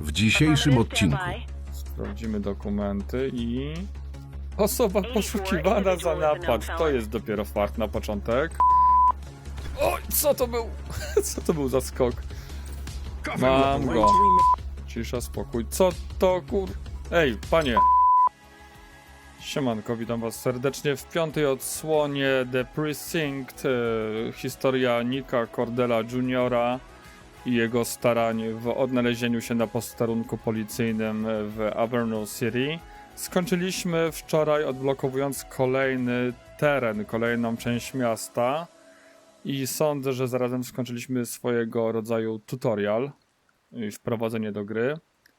W dzisiejszym odcinku Sprawdzimy dokumenty i... Osoba poszukiwana za napad. To jest dopiero fart na początek. Oj, co to był? Co to był za skok? Mam go. Cisza, spokój. Co to kur... Ej, panie. Siemanko, witam was serdecznie w piątej odsłonie The Precinct. E, historia Nika Cordela Juniora i jego starań w odnalezieniu się na posterunku policyjnym w Avernus City. Skończyliśmy wczoraj odblokowując kolejny teren, kolejną część miasta i sądzę, że zarazem skończyliśmy swojego rodzaju tutorial i wprowadzenie do gry.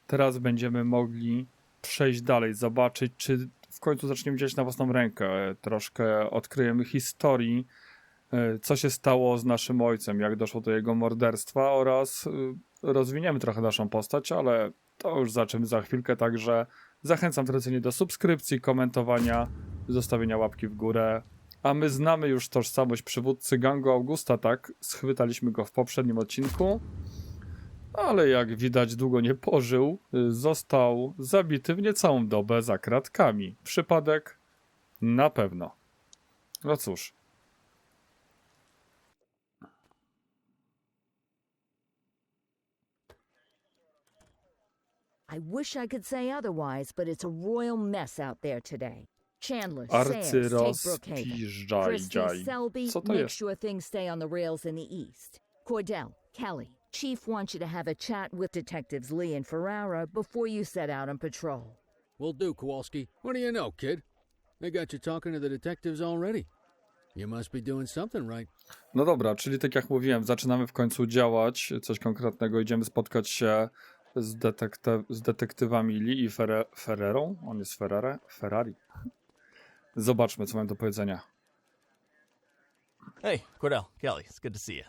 Teraz będziemy mogli przejść dalej, zobaczyć, czy w końcu zaczniemy działać na własną rękę. Troszkę odkryjemy historii, co się stało z naszym ojcem, jak doszło do jego morderstwa oraz y, rozwiniemy trochę naszą postać, ale to już zaczniemy za chwilkę, także zachęcam tradycyjnie do subskrypcji, komentowania, zostawienia łapki w górę. A my znamy już tożsamość przywódcy gangu Augusta, tak? Schwytaliśmy go w poprzednim odcinku ale jak widać długo nie pożył, y, został zabity w niecałą dobę za kratkami. Przypadek? Na pewno. No cóż, I wish I could say otherwise, but it's a royal mess out there today. Chandler, arcyrozpiżdżaj. Selby, Co to make jest? sure things stay on the rails in the east. Cordell, Kelly, Chief wants you to have a chat with Detectives Lee and Ferrara before you set out on patrol. Will do, Kowalski. What do you know, kid? They got you talking to the detectives already. You must be doing something right. No dobra, czyli tak jak mówiłem, zaczynamy w końcu działać, coś konkretnego, idziemy spotkać się z, detekty- z detektywami Lee i Ferre- Ferrerą. On jest Ferrere? Ferrari. Zobaczmy, co mają do powiedzenia. Hey, Cordell, Kelly, it's good to see you.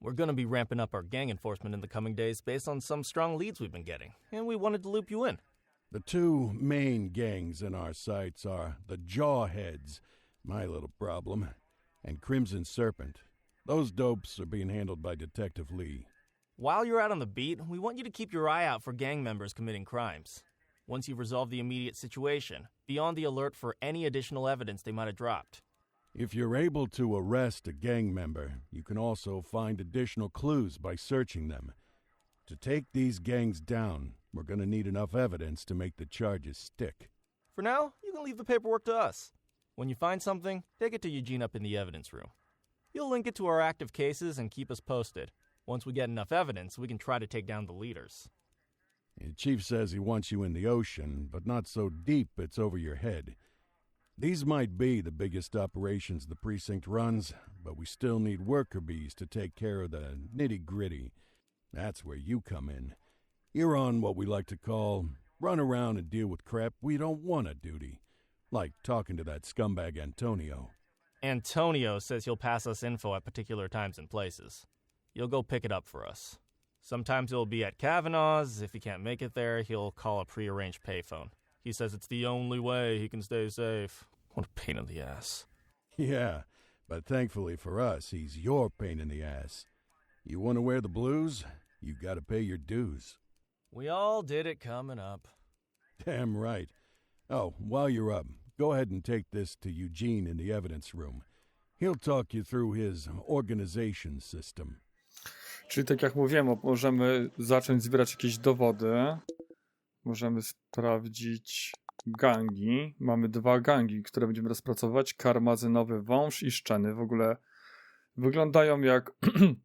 We're going to be ramping up our gang enforcement in the coming days based on some strong leads we've been getting, and we wanted to loop you in. The two main gangs in our sights are the Jawheads, my little problem, and Crimson Serpent. Those dopes are being handled by Detective Lee. While you're out on the beat, we want you to keep your eye out for gang members committing crimes. Once you've resolved the immediate situation, be on the alert for any additional evidence they might have dropped. If you're able to arrest a gang member, you can also find additional clues by searching them. To take these gangs down, we're going to need enough evidence to make the charges stick. For now, you can leave the paperwork to us. When you find something, take it to Eugene up in the evidence room. You'll link it to our active cases and keep us posted. Once we get enough evidence, we can try to take down the leaders. The chief says he wants you in the ocean, but not so deep it's over your head. These might be the biggest operations the precinct runs, but we still need worker bees to take care of the nitty gritty. That's where you come in. You're on what we like to call run around and deal with crap we don't want to duty, like talking to that scumbag Antonio. Antonio says he'll pass us info at particular times and places. You'll go pick it up for us. Sometimes it'll be at Kavanaugh's. If he can't make it there, he'll call a prearranged payphone. He says it's the only way he can stay safe. What a pain in the ass. Yeah, but thankfully for us, he's your pain in the ass. You want to wear the blues? You got to pay your dues. We all did it coming up. Damn right. Oh, while you're up, go ahead and take this to Eugene in the evidence room. He'll talk you through his organization system. Czyli tak jak mówiłem, możemy zacząć zbierać jakieś dowody. Możemy sprawdzić gangi. Mamy dwa gangi, które będziemy rozpracować. Karmazynowy wąż i szczeny. W ogóle wyglądają jak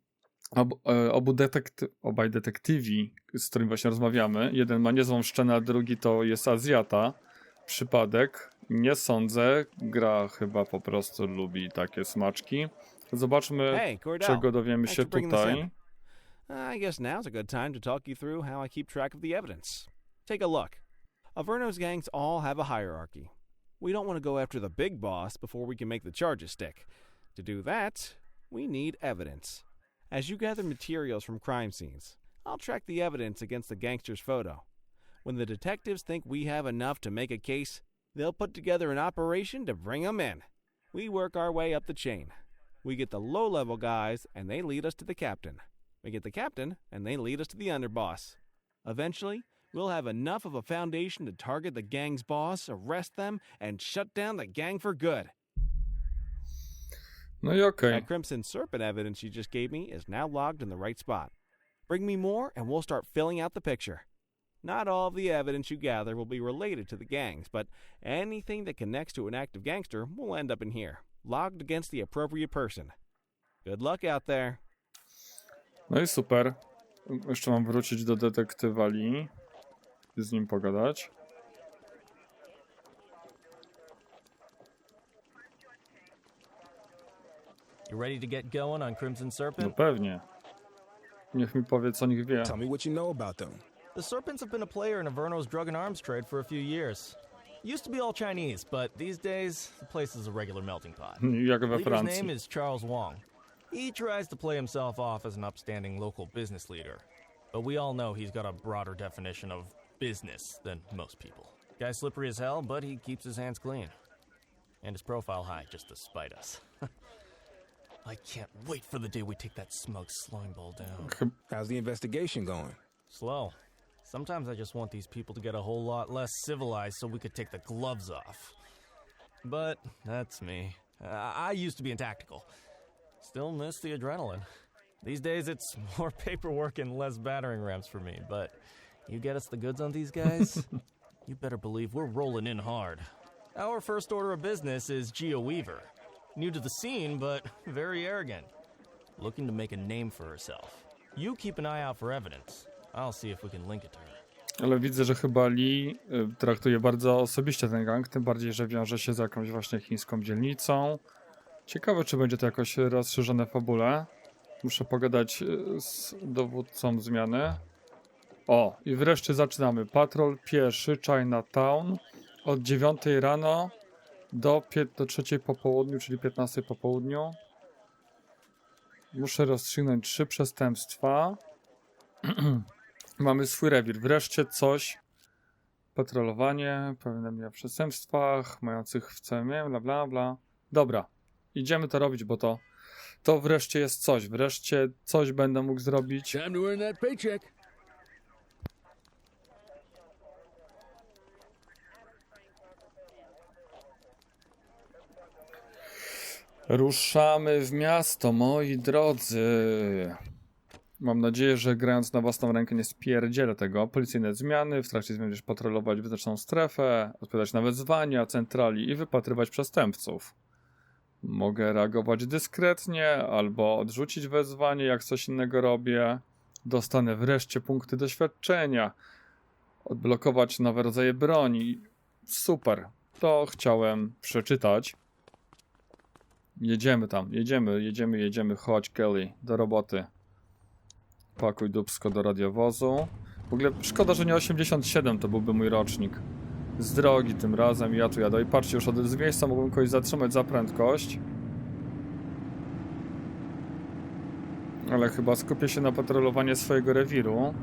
ob, e, obu detekty, obaj detektywi, z którymi właśnie rozmawiamy. Jeden ma niezłą szczenę, a drugi to jest Azjata. Przypadek. Nie sądzę. Gra chyba po prostu lubi takie smaczki. Zobaczmy, czego dowiemy się tutaj. In. I guess now's a good time to talk you through how I keep track of the evidence. Take a look. Averno's gangs all have a hierarchy. We don't want to go after the big boss before we can make the charges stick. To do that, we need evidence. As you gather materials from crime scenes, I'll track the evidence against the gangster's photo. When the detectives think we have enough to make a case, they'll put together an operation to bring in. We work our way up the chain. We get the low level guys, and they lead us to the captain. We get the captain, and they lead us to the underboss. Eventually, we'll have enough of a foundation to target the gang's boss, arrest them, and shut down the gang for good. No you're okay. That Crimson Serpent evidence you just gave me is now logged in the right spot. Bring me more, and we'll start filling out the picture. Not all of the evidence you gather will be related to the gangs, but anything that connects to an active gangster will end up in here, logged against the appropriate person. Good luck out there. No i super. Jeszcze mam wrócić do detektywa Lee. i Z nim pogadać. You ready to get going on Crimson No Serpent? pewnie. Niech mi powie, co niech wie. Tell me what you know about them. The Serpents have been a player in Averno's drug and arms trade for a few years. Used to be all Chinese, but these days, the place is a regular melting pot. Jak we Leader's name Francji. is Charles Wong. He tries to play himself off as an upstanding local business leader, but we all know he's got a broader definition of business than most people. Guy's slippery as hell, but he keeps his hands clean. And his profile high just to spite us. I can't wait for the day we take that smug slime ball down. How's the investigation going? Slow. Sometimes I just want these people to get a whole lot less civilized so we could take the gloves off. But that's me. Uh, I used to be in tactical. Still miss the adrenaline. These days it's more paperwork and less battering rams for me, but you get us the goods on these guys, you better believe we're rolling in hard. Our first order of business is Geo Weaver. New to the scene, but very arrogant. Looking to make a name for herself. You keep an eye out for evidence. I'll see if we can link it to her. Ale widzę, że chyba Lee traktuje bardzo osobiście ten gang, tym bardziej, że wiąże się z jakąś właśnie chińską dzielnicą. Ciekawe, czy będzie to jakoś rozszerzone w fabule. Muszę pogadać y, z dowódcą zmiany. O, i wreszcie zaczynamy. Patrol pieszy Chinatown od 9 rano do, do 3 po południu, czyli 15 po południu. Muszę rozstrzygnąć trzy przestępstwa. Mamy swój rewir. Wreszcie coś. Patrolowanie, powiadomienia o przestępstwach, mających w celu, bla bla bla. Dobra, idziemy to robić, bo to, to wreszcie jest coś. Wreszcie coś będę mógł zrobić. Time to earn that paycheck. Ruszamy w miasto, moi drodzy. Mam nadzieję, że grając na własną rękę nie spierdzielę tego. Policyjne zmiany, w trakcie zmian będziesz patrolować wyznaczoną strefę, odpowiadać na wezwania centrali i wypatrywać przestępców. Mogę reagować dyskretnie albo odrzucić wezwanie, jak coś innego robię. Dostanę wreszcie punkty doświadczenia. Odblokować nowe rodzaje broni. Super. To chciałem przeczytać. Jedziemy tam, jedziemy, jedziemy, jedziemy. Chodź, Kelly, do roboty. Pakuj dubsko do radiowozu. W ogóle szkoda, że nie 87 to byłby mój rocznik. Z drogi tym razem, ja tu jadę. I patrzcie, już od z miejsca mógłbym kogoś zatrzymać za prędkość. Ale chyba skupię się na patrolowaniu swojego rewiru.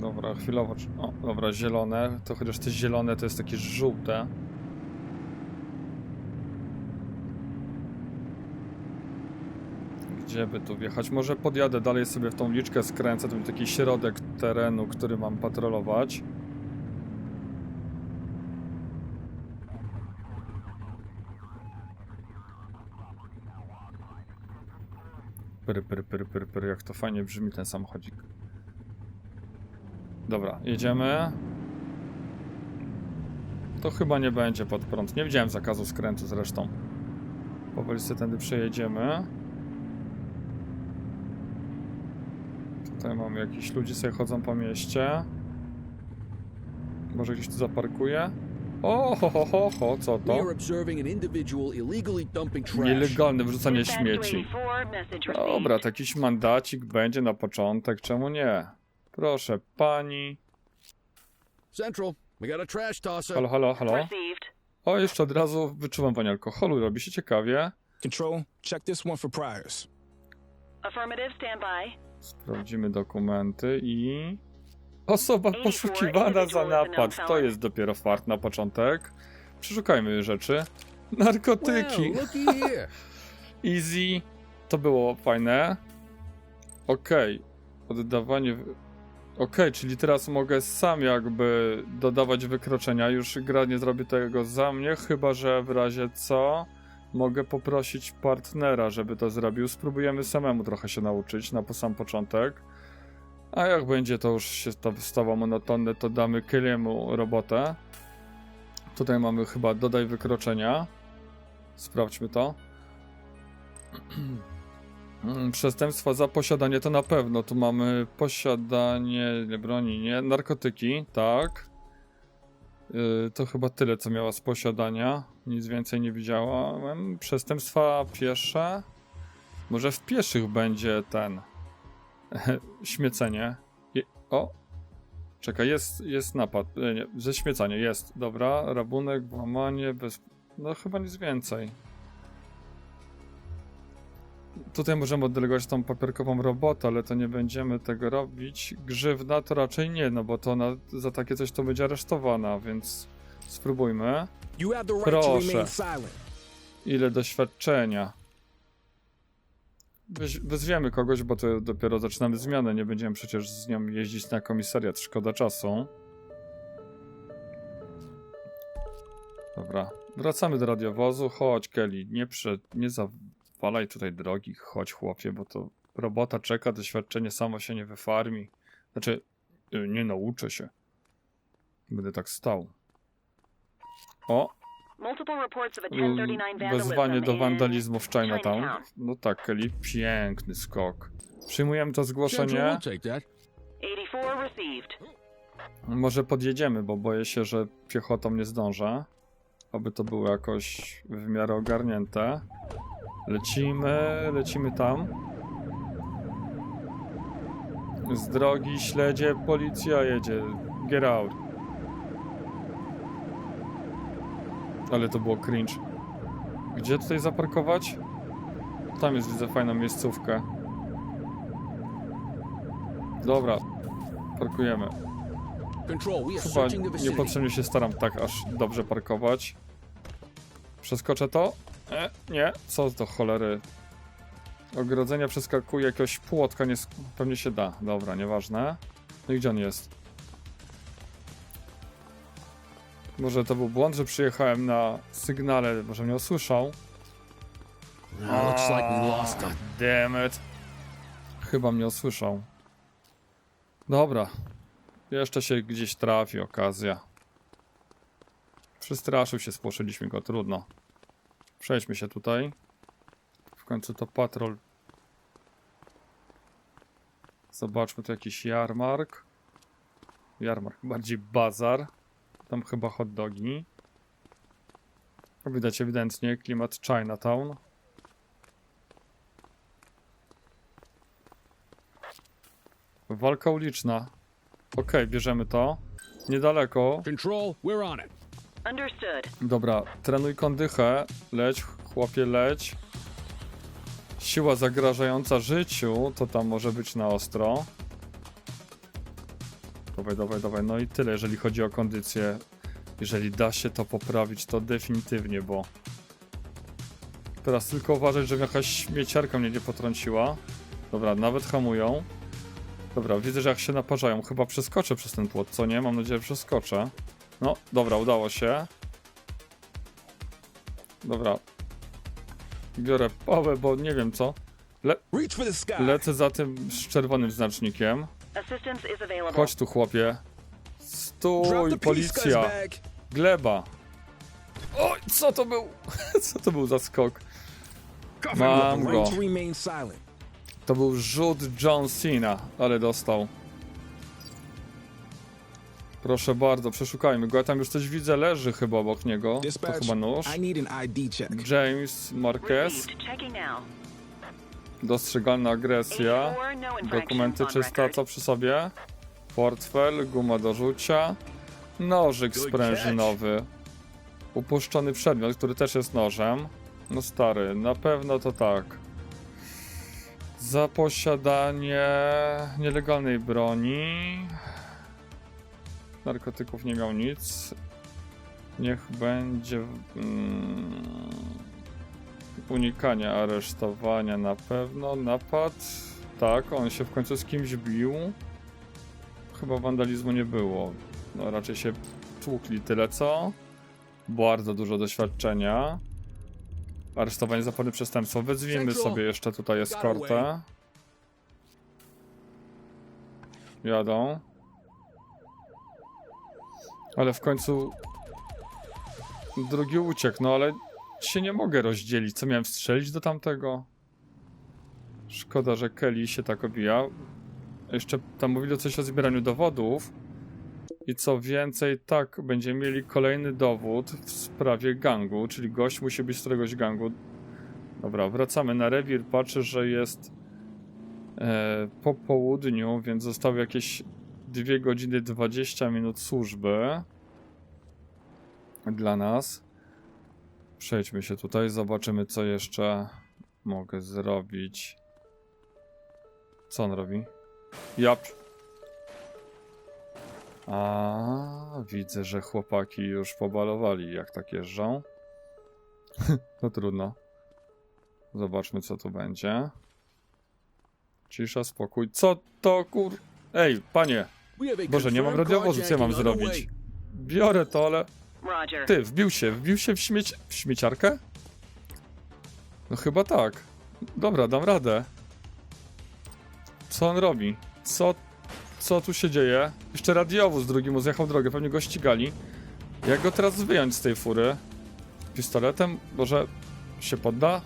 Dobra, chwilowo. O, dobra, zielone. To chociaż te zielone to jest takie żółte. Gdzie by tu wjechać? Może podjadę dalej sobie w tą liczkę, skręcę. To taki środek terenu, który mam patrolować. Pyry, pyry, pyry, pyry, pyry. Jak to fajnie brzmi ten samochodzik. Dobra, jedziemy. To chyba nie będzie pod prąd. Nie widziałem zakazu skrętu zresztą. Powoli sobie tędy przejedziemy. Tutaj mamy jakichś ludzi, sobie chodzą po mieście. Może gdzieś tu zaparkuje? O, ho, ho, ho, ho, co to? Nielegalne wrzucanie śmieci. 284, message received. Dobra, to jakiś mandacik będzie na początek, czemu nie? Proszę pani. Central, we got a trash tosser. Halo, halo, halo. O, jeszcze od razu wyczuwam panie alkoholu, robi się ciekawie. Control, check this one for priors. Affirmative, stand by. Sprawdzimy dokumenty i... Osoba poszukiwana za napad. To jest dopiero fart na początek. Przeszukajmy rzeczy. Narkotyki. Easy. To było fajne. Okej. Oddawanie. wy- Okej, czyli teraz mogę sam jakby dodawać wykroczenia. Już gra nie zrobi tego za mnie, chyba że w razie co mogę poprosić partnera, żeby to zrobił. Spróbujemy samemu trochę się nauczyć na sam początek. A jak będzie to już się stało monotonne, to damy Kyliemu robotę. Tutaj mamy chyba dodaj wykroczenia. Sprawdźmy to. Mm, Przestępstwa za posiadanie to na pewno. Tu mamy posiadanie nie, broni, nie? Narkotyki, tak. Yy, to chyba tyle, co miała z posiadania. Nic więcej nie widziałem. Przestępstwa piesze. Może w pieszych będzie ten. śmiecenie. Je, o! Czekaj, jest, jest napad. E, nie, ze śmiecanie jest. Dobra, rabunek, włamanie, bez. No chyba nic więcej. Tutaj możemy oddelegować tą papierkową robotę, ale to nie będziemy tego robić. Grzywna to raczej nie, no bo to ona za takie coś to będzie aresztowana, więc spróbujmy. Proszę. Ile doświadczenia. Weź, wezwiemy kogoś, bo to dopiero zaczynamy zmianę. Nie będziemy przecież z nią jeździć na komisariat. Szkoda czasu. Dobra. Wracamy do radiowozu. Chodź, Kelly. Nie, prze, nie zawalaj tutaj drogi. Chodź, chłopie, bo to robota czeka. Doświadczenie samo się nie wyfarmi. Znaczy, y, nie nauczę się. Będę tak stał. O, Multiple reports of a 1039 vandalism Wezwanie do wandalizmu w Chinatown. No tak, Kelly, piękny skok. Przyjmujemy to zgłoszenie. we'll take that. 84 received. Może podjedziemy, bo boję się, że piechotą nie zdążę. Oby to było jakoś w miarę ogarnięte. Lecimy, lecimy tam. Z drogi śledzie, policja jedzie. Get out. Ale to było cringe. Gdzie tutaj zaparkować? Tam jest, widzę, fajną miejscówkę. Dobra, parkujemy. Chyba niepotrzebnie się staram tak aż dobrze parkować. Przeskoczę to? E, nie, co do cholery. Ogrodzenia przeskakuje jakiegoś płotka, nie, pewnie się da. Dobra, nieważne. No i gdzie on jest? Może to był błąd, że przyjechałem na sygnale, może mnie usłyszał. Ah, lost them. Damn it. Chyba mnie usłyszał. Dobra. Jeszcze się gdzieś trafi okazja. Przestraszył się, spłoszyliśmy go, trudno. Przejdźmy się tutaj. W końcu to patrol. Zobaczmy tu jakiś jarmark. Jarmark, bardziej bazar. Tam chyba hot dogi. Widać ewidentnie klimat Chinatown. Walka uliczna. Okej, bierzemy to. Niedaleko. Control, we're on it. Understood. Dobra, trenuj kondychę. Leć, chłopie, leć. Siła zagrażająca życiu, to tam może być na ostro. Dawaj, dawaj, dawaj. No i tyle, jeżeli chodzi o kondycję. Jeżeli da się to poprawić, to definitywnie, bo... Teraz tylko uważać, żeby jakaś śmieciarka mnie nie potrąciła. Dobra, nawet hamują. Dobra, widzę, że jak się naparzają, chyba przeskoczę przez ten płot, co nie? Mam nadzieję, że przeskoczę. No, dobra, udało się. Dobra. Biorę pałę, bo nie wiem co. Le lecę za tym z czerwonym znacznikiem. Chodź tu, chłopie. Stój, policja. Gleba. Oj, co to był? Co to był za skok? Mam go. To był rzut John Cena, ale dostał. Proszę bardzo, przeszukajmy go. Ja tam już coś widzę, leży chyba obok niego. To chyba nóż. James Marquez. Dostrzegalna agresja. 84, no Dokumenty czysta, co przy sobie? Portfel, guma do rzucia. Nożyk sprężynowy. Upuszczony przedmiot, który też jest nożem. No stary, na pewno to tak. Za posiadanie nielegalnej broni. Narkotyków nie miał nic. Niech będzie. Mm, unikanie aresztowania na pewno. Napad. Tak, on się w końcu z kimś bił. Chyba wandalizmu nie było. No raczej się tłukli tyle co. Bardzo dużo doświadczenia. Aresztowanie za przestępstwo. Wezwijmy sobie jeszcze tutaj eskortę. Jadą. Ale w końcu drugi uciekł, no ale się nie mogę rozdzielić. Co miałem strzelić do tamtego? Szkoda, że Kelly się tak obija. Jeszcze tam mówili coś o zbieraniu dowodów. I co więcej, tak, będziemy mieli kolejny dowód w sprawie gangu, czyli gość musi być z któregoś gangu. Dobra, wracamy na rewir. Patrzę, że jest e, po południu, więc zostały jakieś 2 godziny 20 minut służby dla nas. Przejdźmy się tutaj, zobaczymy co jeszcze mogę zrobić. Co on robi? Ja. A, widzę, że chłopaki już pobalowali, jak tak jeżdżą. no trudno. Zobaczmy, co tu będzie. Cisza, spokój. Co to kur... Ej, panie! Boże, nie mam radiowozu, co ja mam zrobić? Biorę to, ale... Ty, wbił się, wbił się w, śmieć... w śmieciarkę? No chyba tak. Dobra, dam radę. Co on robi? Co... Co tu się dzieje? Jeszcze radiowóz drugi mu zjechał drogę, pewnie go ścigali. Jak go teraz wyjąć z tej fury? Pistoletem? Może się podda?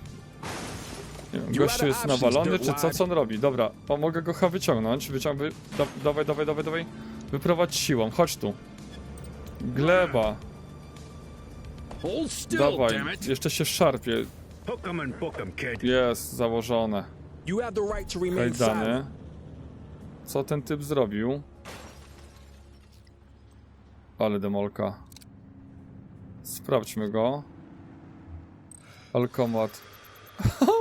Nie gościu jest nawalony, czy co, co on robi? Dobra, o, mogę go chyba wyciągnąć. Wyciągnę. Da, dawaj, dawaj, dawaj, dawaj. Wyprowadź siłą, chodź tu. Gleba, dawaj. Jeszcze się szarpie. Jest, założone. Kajdany. Co ten typ zrobił? Ale demolka. Sprawdźmy go. Alkomat.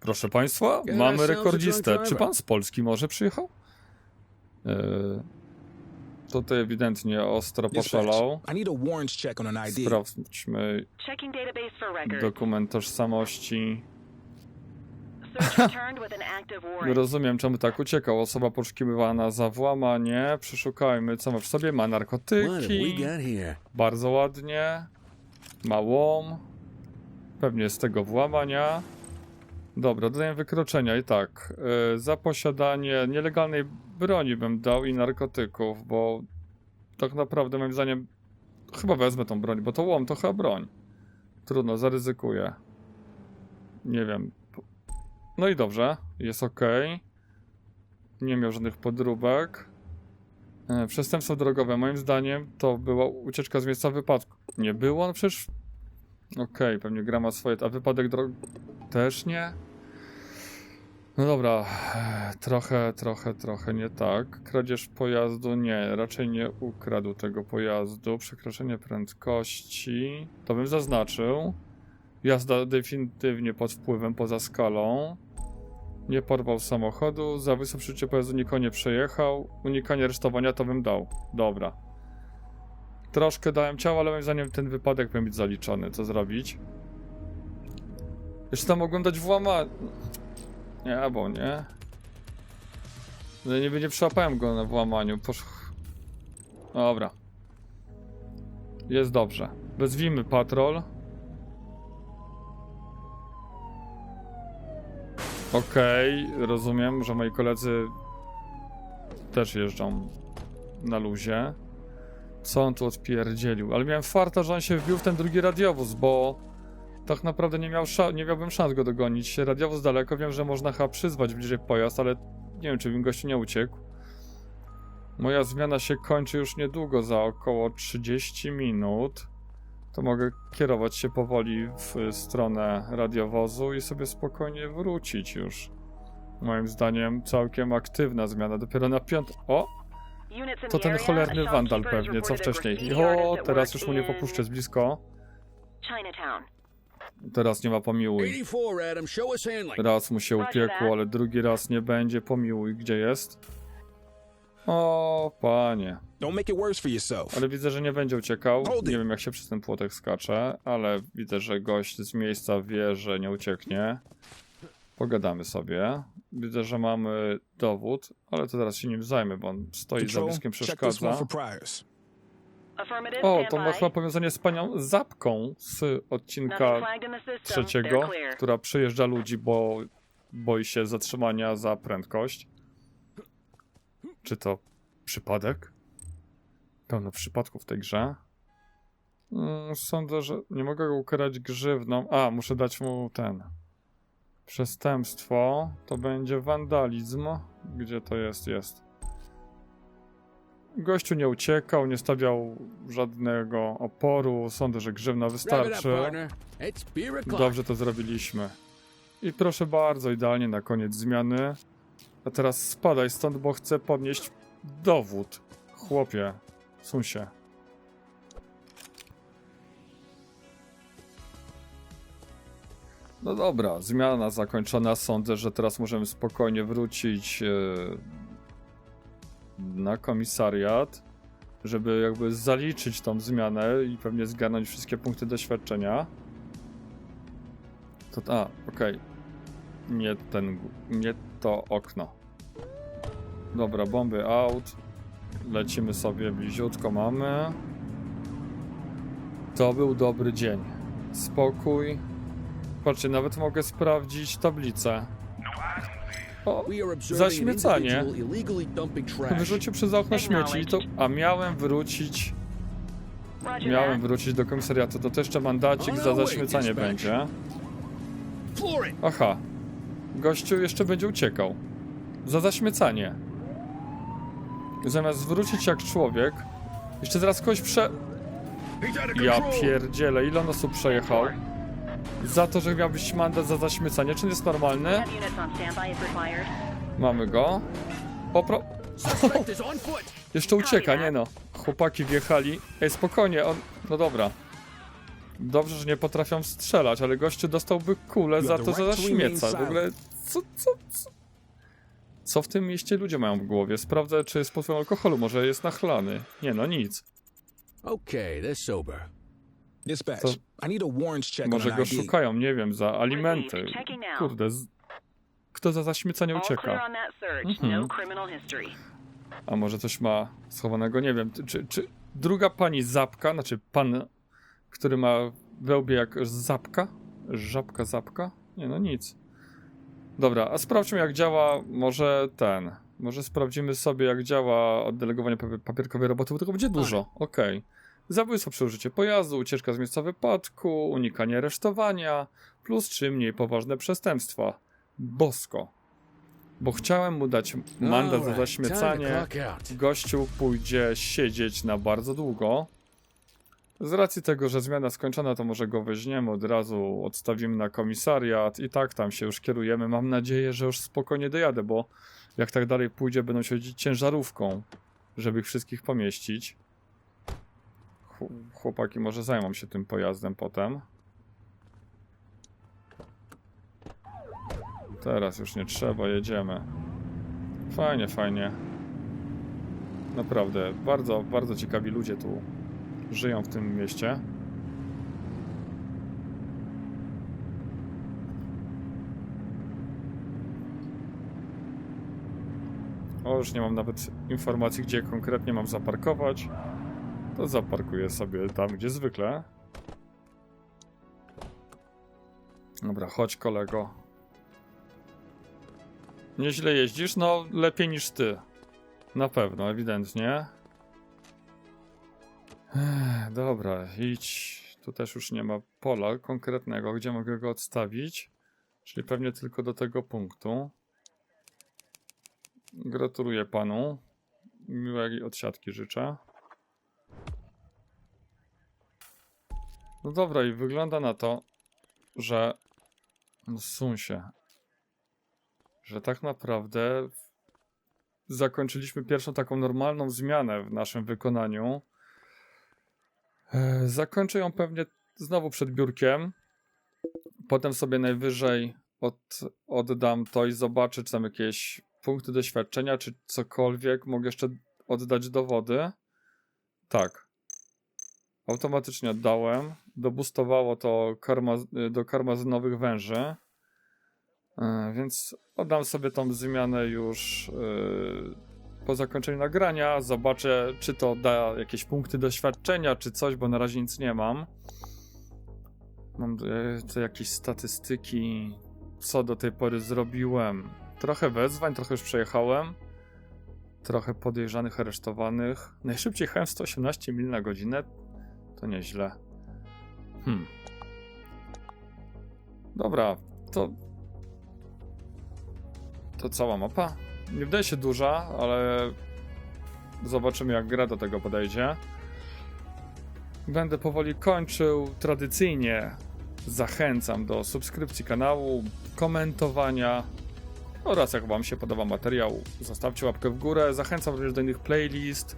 Proszę państwa, mamy rekordzistę. Czy pan z Polski może przyjechał? Yy, tutaj ewidentnie ostro poszalał. Sprawdźmy dokument tożsamości. Rozumiem, czemu tak uciekał. Osoba poszukiwana za włamanie. Przeszukajmy, co ma w sobie. Ma narkotyki. Bardzo ładnie. Ma łom. Pewnie z tego włamania. Dobra, dodaję wykroczenia i tak. y, za posiadanie nielegalnej broni bym dał i narkotyków, bo tak naprawdę moim zdaniem chyba wezmę tą broń, bo to łom to chyba broń. Trudno, zaryzykuję. Nie wiem. No i dobrze, jest ok. Nie miał żadnych podróbek. E, Przestępstwo drogowe, moim zdaniem, to była ucieczka z miejsca wypadku. Nie było? No przecież. Okej, pewnie gra ma swoje. A wypadek drogowy też nie? No dobra, trochę, trochę, trochę nie tak. Kradzież pojazdu nie, raczej nie ukradł tego pojazdu. Przekroczenie prędkości, to bym zaznaczył. Jazda definitywnie pod wpływem poza skalą. Nie porwał samochodu, za wysokie pojazdu nikogo nie przejechał. Unikanie aresztowania to bym dał. Dobra. Troszkę dałem ciała, ale moim zdaniem ten wypadek powinien być zaliczony. Co zrobić? Jeszcze tam mogłem dać włamanie. Nie, bo nie. No nie, nie przyłapałem go na włamaniu. Posz... Dobra. Jest dobrze. Wezwijmy patrol. Okej, rozumiem, że moi koledzy też jeżdżą na luzie. Co on tu odpierdzielił? Ale miałem farta, że on się wbił w ten drugi radiowóz, bo tak naprawdę nie, miał nie miałbym szans go dogonić. Radiowóz daleko, wiem, że można chyba przyzwać bliżej pojazd, ale nie wiem, czy bym gościu nie uciekł. Moja zmiana się kończy już niedługo, za około 30 minut. To mogę kierować się powoli w stronę radiowozu i sobie spokojnie wrócić już. Moim zdaniem całkiem aktywna zmiana, dopiero na piąt... O! To ten cholerny wandal pewnie, co wcześniej. at teraz już mu nie popuszczę z blisko. Teraz nie ma pomiłuj. 84, Adam, show us handling. Raz mu się upiekło, ale drugi raz nie będzie. Pomiłuj, gdzie jest? O, panie. Ale widzę, że nie będzie uciekał. Nie wiem, jak się przez ten płotek skacze, ale widzę, że gość z miejsca wie, że nie ucieknie. Pogadamy sobie. Widzę, że mamy dowód, ale to teraz się nim zajmę, bo on stoi za bliskiem przeszkadza. O, to ma chyba powiązanie z panią Zapką z odcinka trzeciego, która przyjeżdża ludzi, bo boi się zatrzymania za prędkość. Czy to przypadek? Pełno przypadków w tej grze. Mm, Sądzę, że nie mogę go ukarać grzywną. A, muszę dać mu ten. Przestępstwo to będzie wandalizm. Gdzie to jest? Jest. Gościu nie uciekał, nie stawiał żadnego oporu. Sądzę, że grzywna wystarczy. Dobrze to zrobiliśmy. I proszę bardzo, idealnie na koniec zmiany. A teraz spadaj stąd, bo chcę podnieść dowód. Chłopie, sun się. No dobra, zmiana zakończona. Sądzę, że teraz możemy spokojnie wrócić e, na komisariat, żeby jakby zaliczyć tą zmianę i pewnie zgarnąć wszystkie punkty doświadczenia. To a, okej. Nie ten, nie to okno. Dobra, bomby out. Lecimy sobie bliziutko, mamy. To był dobry dzień. Spokój. Patrzcie, nawet mogę sprawdzić tablicę. O, zaśmiecanie. Wyrzucił przez okno śmieci, to, a miałem wrócić, miałem wrócić do komisariatu, to to jeszcze mandacik za zaśmiecanie będzie. Aha. Gościu jeszcze będzie uciekał. Za zaśmiecanie. Zamiast zwrócić jak człowiek, jeszcze zaraz kogoś prze... Ja pierdzielę, ile on osób przejechał? Za to, że miał być mandat za zaśmiecanie. Czy to jest normalny? Mamy go. Popro... Jeszcze ucieka, nie no. Chłopaki wjechali. Ej, spokojnie, on... No dobra. Dobrze, że nie potrafią strzelać, ale gościu dostałby kulę za to, że zaśmieca. W ogóle, co, co, co? Co w tym mieście ludzie mają w głowie? Sprawdzę, czy jest pod wpływem alkoholu, może jest nachlany. Nie no, nic. Okay, they're sober. Dispatch, To- I need a warrants check Może go szukają, nie wiem, za alimenty. Kurde, z... kto za clear ucieka? Mhm. No. A może coś ma schowanego, nie wiem. Czy, czy druga pani Zapka, znaczy pan, który ma wełbie jak Zapka? Żabka Zapka? Nie no nic. Dobra, a sprawdźmy jak działa może ten. Może sprawdzimy sobie jak działa oddelegowanie papier- papierkowej roboty, bo tego będzie dużo. Okej. Zabójstwo przy użyciu pojazdu, ucieczka z miejsca wypadku, unikanie aresztowania, plus trzy mniej poważne przestępstwa. Bosko. Bo chciałem mu dać mandat za zaśmiecanie gościu pójdzie siedzieć na bardzo długo. Z racji tego, że zmiana skończona, to może go weźmiemy od razu, odstawimy na komisariat i tak tam się już kierujemy. Mam nadzieję, że już spokojnie dojadę, bo jak tak dalej pójdzie, będą się jeździć ciężarówką, żeby ich wszystkich pomieścić. Chł- Chłopaki może zajmą się tym pojazdem potem. Teraz już nie trzeba, jedziemy. Fajnie, fajnie. Naprawdę, bardzo, bardzo ciekawi ludzie tu żyją w tym mieście. O, już nie mam nawet informacji, gdzie konkretnie mam zaparkować. To zaparkuję sobie tam, gdzie zwykle. Dobra, chodź kolego. Nieźle jeździsz? No, lepiej niż ty. Na pewno, ewidentnie. Ech, dobra, idź. Tu też już nie ma pola konkretnego, gdzie mogę go odstawić. Czyli pewnie tylko do tego punktu. Gratuluję panu. Miłej odsiadki życzę. No dobra, i wygląda na to, że. No, sun się. Że tak naprawdę zakończyliśmy pierwszą taką normalną zmianę w naszym wykonaniu. E, Zakończę ją pewnie znowu przed biurkiem. Potem sobie najwyżej od, oddam to i zobaczę, czy tam jakieś punkty doświadczenia, czy cokolwiek. Mogę jeszcze oddać dowody. Tak. Automatycznie oddałem. Dobustowało to karma, do karmazynowych węży. E, Więc oddam sobie tą zmianę już e, po zakończeniu nagrania. Zobaczę, czy to da jakieś punkty doświadczenia, czy coś, bo na razie nic nie mam. Mam e, tu jakieś statystyki, co do tej pory zrobiłem. Trochę wezwań, trochę już przejechałem. Trochę podejrzanych, aresztowanych. Najszybciej jechałem 118 mil na godzinę. To nieźle. Hmm. Dobra, to. To cała mapa. Nie wydaje się duża, ale zobaczymy, jak gra do tego podejdzie. Będę powoli kończył. Tradycyjnie zachęcam do subskrypcji kanału, komentowania oraz jak Wam się podoba materiał, zostawcie łapkę w górę. Zachęcam również do innych playlist.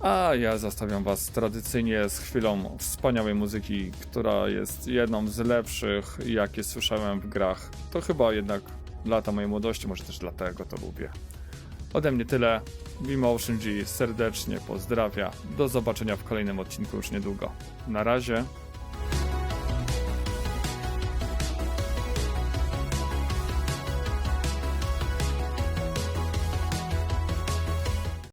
A ja zostawiam Was tradycyjnie z chwilą wspaniałej muzyki, która jest jedną z lepszych, jakie słyszałem w grach. To chyba jednak lata mojej młodości, może też dlatego to lubię. Ode mnie tyle. Vmotion G serdecznie pozdrawia. Do zobaczenia w kolejnym odcinku już niedługo. Na razie.